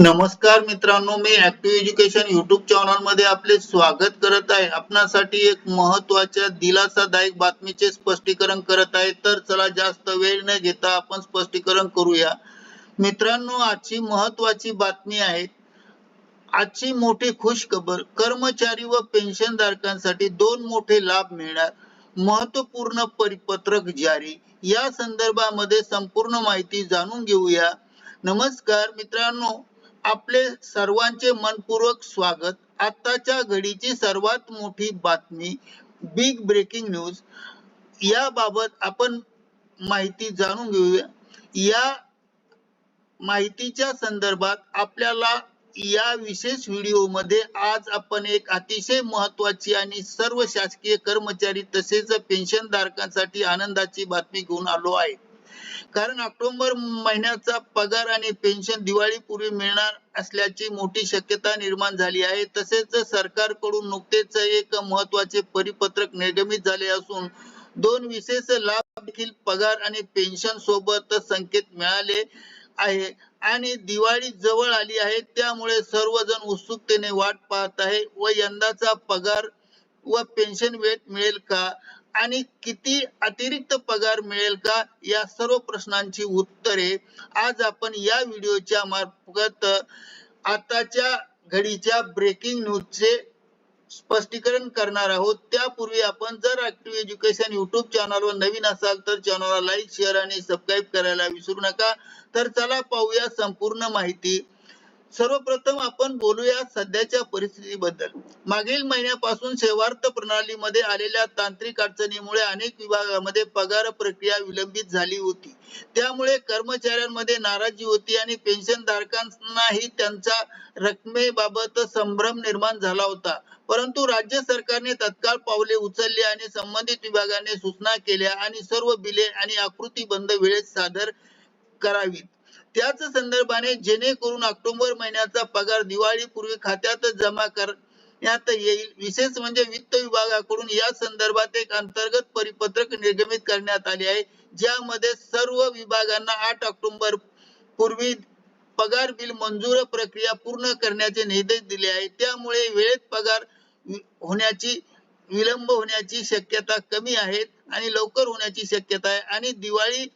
नमस्कार मित्रांनो मी ऍक्टिव्ह एज्युकेशन युट्यूब चॅनलमध्ये आपले स्वागत करत आहे. आपणासाठी एक महत्त्वाच्या दिलासादायक बातमीचे स्पष्टीकरण करत आहे. तर चला जास्त वेळ न घेता आपण स्पष्टीकरण करूया. मित्रांनो आजची महत्वाची बातमी आहे. आजची मोठी खुश खबर कर्मचारी व पेन्शन धारकांसाठी दोन मोठे लाभ मिळणार. महत्त्वपूर्ण परिपत्रक जारी. या संदर्भामध्ये संपूर्ण माहिती जाणून घेऊया. नमस्कार मित्रांनो. आपले सर्वांचे मनपूर्वक स्वागत. आताच्या घडीची सर्वात मोठी बातमी बिग ब्रेकिंग न्यूज याबाबत आपण माहिती जाणून घेऊया. या माहितीच्या संदर्भात आपल्याला या विशेष व्हिडिओमध्ये आज आपण एक अतिशय महत्वाची आणि सर्व शासकीय कर्मचारी तसेच पेन्शन धारकांसाठी आनंदाची बातमी घेऊन आलो आहे. कारण ऑक्टोबर महिन्याचा पगार आणि पेन्शन दिवाळीपूर्वी मिळणार असल्याची मोठी शक्यता निर्माण झाली आहे. तसेच सरकारकडून नुकतेच एक महत्त्वाचे परिपत्रक निर्गमित झाले असून दोन विशेष लाभ देखील पगार आणि पेन्शन सोबत संकेत मिळाले आहे. आणि दिवाळी जवळ आली आहे त्यामुळे सर्वजण उत्सुकतेने वाट पाहत आहे. व यंदाचा पगार व पेन्शन वेट मिळेल का? आणि किती अतिरिक्त पगार मिळेल का या सर्व प्रश्नांची उत्तरे आज आपण या व्हिडिओच्या मार्फत आताच्या घडीच्या ब्रेकिंग न्यूजचे स्पष्टीकरण करणार आहोत. त्यापूर्वी आपण जर ऍक्टिव्ह एज्युकेशन युट्यूब चॅनलवर नवीन असाल तर चॅनलला लाईक शेअर आणि सबस्क्राईब करायला विसरू नका. तर चला पाहूया संपूर्ण माहिती. सर्वप्रथम आपण बोलूया सध्याच्या परिस्थितीबद्दल. मागील महिन्यापासून सेवार्थ प्रणालीमध्ये आलेल्या तांत्रिक अडचणीमुळे अनेक विभागामध्ये पगार प्रक्रिया विलंबित झाली होती. त्यामुळे कर्मचाऱ्यांमध्ये नाराजी होती आणि पेन्शन धारकांनाही त्यांच्या रकमेबाबत संभ्रम निर्माण झाला होता. परंतु राज्य सरकारने तत्काळ पावले उचलली आणि संबंधित विभागाने सूचना केल्या आणि सर्व बिले आणि आकृती बंद वेळेत सादर करावीत. त्याच संदर्भाने जेणेकरून ऑक्टोबर महिन्याचा पगार दिवाळीपूर्वी खात्यात जमा करण्यात येईल. विशेष म्हणजे वित्त विभागाकडून या संदर्भात एक अंतर्गत परिपत्रक निर्गमित करण्यात आले आहे. ज्यामध्ये सर्व विभागांना आठ ऑक्टोबर पूर्वी पगार बिल मंजूर प्रक्रिया पूर्ण करण्याचे निर्देश दिले आहेत. त्यामुळे वेळेत पगार होण्याची विलंब होण्याची शक्यता कमी आहे आणि लवकर होण्याची शक्यता आहे. आणि दिवाळी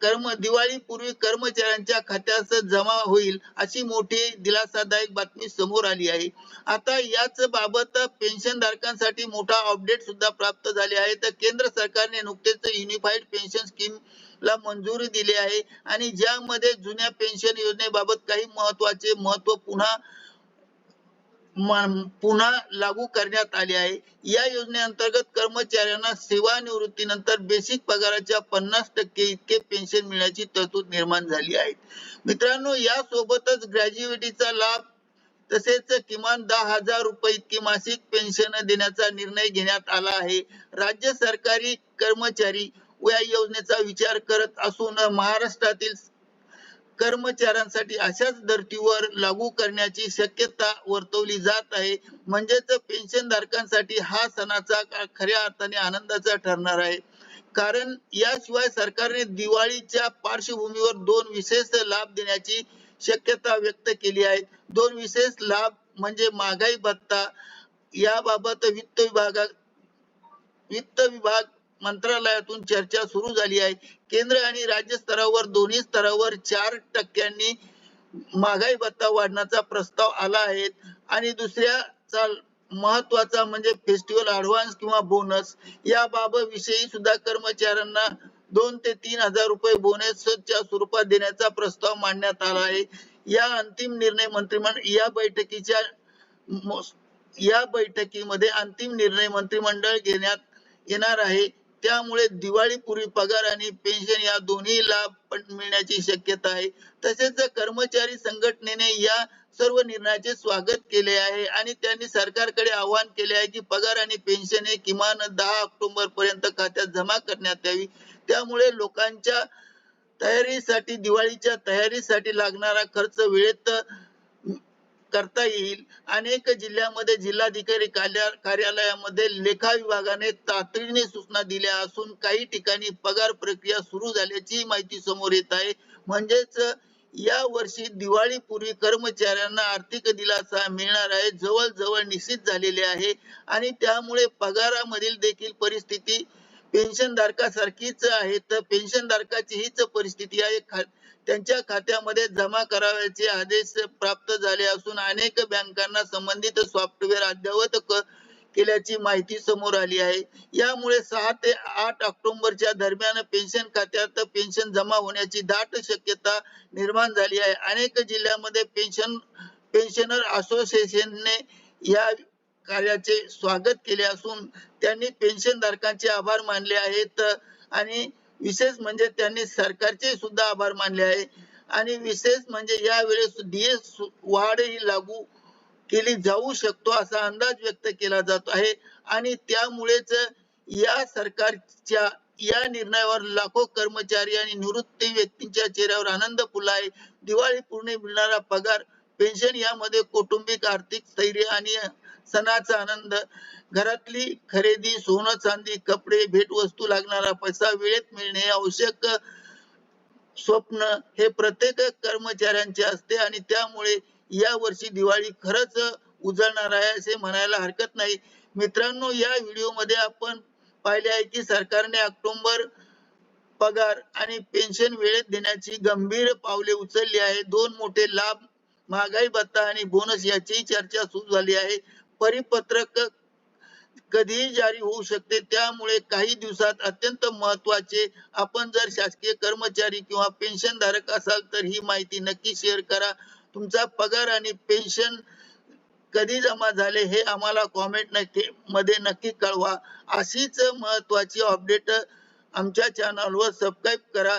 कर्म दिवाळीपूर्वी कर्मचाऱ्यांच्या खात्यात जमा होईल अशी मोठी दिलासादायक बातमी समोर आली आहे. आता याच बाबत पेन्शन धारकांसाठी मोठा अपडेट सुद्धा प्राप्त झाले आहे. तर केंद्र सरकारने नुकतेच युनिफाईड पेन्शन स्कीम ला मंजुरी दिली आहे. आणि ज्यामध्ये जुन्या पेन्शन योजनेबाबत काही महत्त्वाचे महत्त्व पुन्हा पुन्हा लागू करण्यात आले आहे. या योजनेअंतर्गत कर्मचाऱ्यांना सेवानिवृत्तीनंतर बेसिक पगाराच्या पन्नास टक्के इतके पेन्शन मिळण्याची तरतूद निर्माण झाली आहे. मित्रांनो या सोबतच ग्रॅज्युएटीचा लाभ तसेच किमान दहा हजार रुपये इतकी मासिक पेन्शन देण्याचा निर्णय घेण्यात आला आहे. राज्य सरकारी कर्मचारी या योजनेचा विचार करत असून महाराष्ट्रातील कर्मचाऱ्यांसाठी अशाच धर्तीवर लागू करण्याची शक्यता वर्तवली जात आहे. म्हणजेच पेन्शन धारकांसाठी हा सणाचा खऱ्या अर्थाने आनंदाचा ठरणार आहे. कारण याशिवाय सरकारने दिवाळीच्या पार्श्वभूमीवर दोन विशेष लाभ देण्याची शक्यता व्यक्त केली आहे. दोन विशेष लाभ म्हणजे महागाई भत्ता याबाबत वित्त विभागात वित्त विभाग मंत्रालयातून चर्चा सुरू झाली आहे. केंद्र आणि राज्य स्तरावर दोन्ही स्तरावर चार टक्क्यांनी महागाई भत्ता वाढण्याचा प्रस्ताव आला आहे. आणि दुसऱ्याचा महत्त्वाचा म्हणजे फेस्टिवल ऍडव्हान्स किंवा बोनस या बाबत विषयी सुद्धा कर्मचाऱ्यांना दोन ते तीन हजार रुपये बोनसच्या स्वरूपात देण्याचा प्रस्ताव मांडण्यात आला आहे. या अंतिम निर्णय मंत्रिमंडळ या बैठकीच्या या बैठकीमध्ये अंतिम निर्णय मंत्रिमंडळ घेण्यात येणार आहे. त्यामुळे दिवाळीपूर्वी पगार आणि पेन्शन या दोन्ही लाभ मिळण्याची शक्यता आहे. तसेच कर्मचारी संघटनेने या सर्व निर्णयाचे स्वागत केले आहे आणि त्यांनी सरकारकडे आवाहन केले आहे की पगार आणि पेन्शन हे किमान दहा ऑक्टोबर पर्यंत खात्यात जमा करण्यात यावी. त्यामुळे लोकांच्या तयारीसाठी दिवाळीच्या तयारीसाठी लागणारा खर्च वेळेत करता येईल. अनेक जिल्ह्यामध्ये जिल्हाधिकारी कार्यालयामध्ये लेखा विभागाने तातडीने सूचना दिल्या असून काही ठिकाणी पगार प्रक्रिया सुरू झाल्याची माहिती समोर येत आहे. म्हणजेच या वर्षी दिवाळीपूर्वी कर्मचाऱ्यांना आर्थिक दिलासा मिळणार आहे. जवळजवळ निश्चित झालेले आहे. आणि त्यामुळे पगारामधील देखील परिस्थिती पेन्शनधारकासारखीच आहे. तर पेन्शनधारकाची हीच परिस्थिती आहे. खा त्यांच्या खात्यामध्ये जमा करावयाचे आदेश प्राप्त झाले असून अनेक बँकांना संबंधित सॉफ्टवेअर अद्ययावत केल्याची माहिती समोर आली आहे. यामुळे सहा ते आठ ऑक्टोबरच्या दरम्यान पेन्शन खात्यात पेन्शन जमा होण्याची दाट शक्यता निर्माण झाली आहे. अनेक जिल्ह्यामध्ये पेन्शन पेन्शनर असोसिएशनने या कार्याचे स्वागत केले असून त्यांनी पेन्शन धारकांचे आभार मानले आहेत. आणि विशेष म्हणजे त्यांनी सरकारचे सुद्धा आभार मानले आहे. आणि विशेष म्हणजे यावेळेस डीएस वाढ ही लागू केली जाऊ शकतो असा अंदाज व्यक्त केला जात आहे. आणि त्यामुळेच या सरकारच्या या निर्णयावर लाखो कर्मचारी आणि निवृत्ती व्यक्तींच्या चेहऱ्यावर आनंद फुला आहे. दिवाळी पूर्ण मिळणारा पगार पेन्शन यामध्ये कौटुंबिक आर्थिक स्थैर्य आणि सणाचा आनंद. घरातली खरेदी सोनं चांदी कपडे भेटवस्तू लागणारा पैसा वेळेत मिळणे आवश्यक. स्वप्न हे प्रत्येक कर्मचाऱ्यांचे असते आणि त्यामुळे या वर्षी दिवाळी खरंच उजळणार आहे असे म्हणायला हरकत नाही. मित्रांनो या व्हिडिओमध्ये आपण पाहिले आहे की सरकारने ऑक्टोबर पगार आणि पेन्शन वेळेत देण्याची गंभीर पावले उचलली आहे दोन मोठे लाभ महागाई भत्ता आणि बोनस याचीही चर्चा सुरू झाली आहे. परिपत्रक कधीही जारी होऊ शकते. त्यामुळे काही दिवसात अत्यंत महत्त्वाचे आपण जर शासकीय कर्मचारी किंवा पेन्शन धारक असाल तर ही माहिती नक्की शेअर करा. तुमचा पगार आणि पेन्शन कधी जमा झाले हे आम्हाला कॉमेंट नक्की मध्ये नक्की कळवा. अशीच महत्वाची अपडेट आमच्या चॅनलवर सबस्क्राईब करा.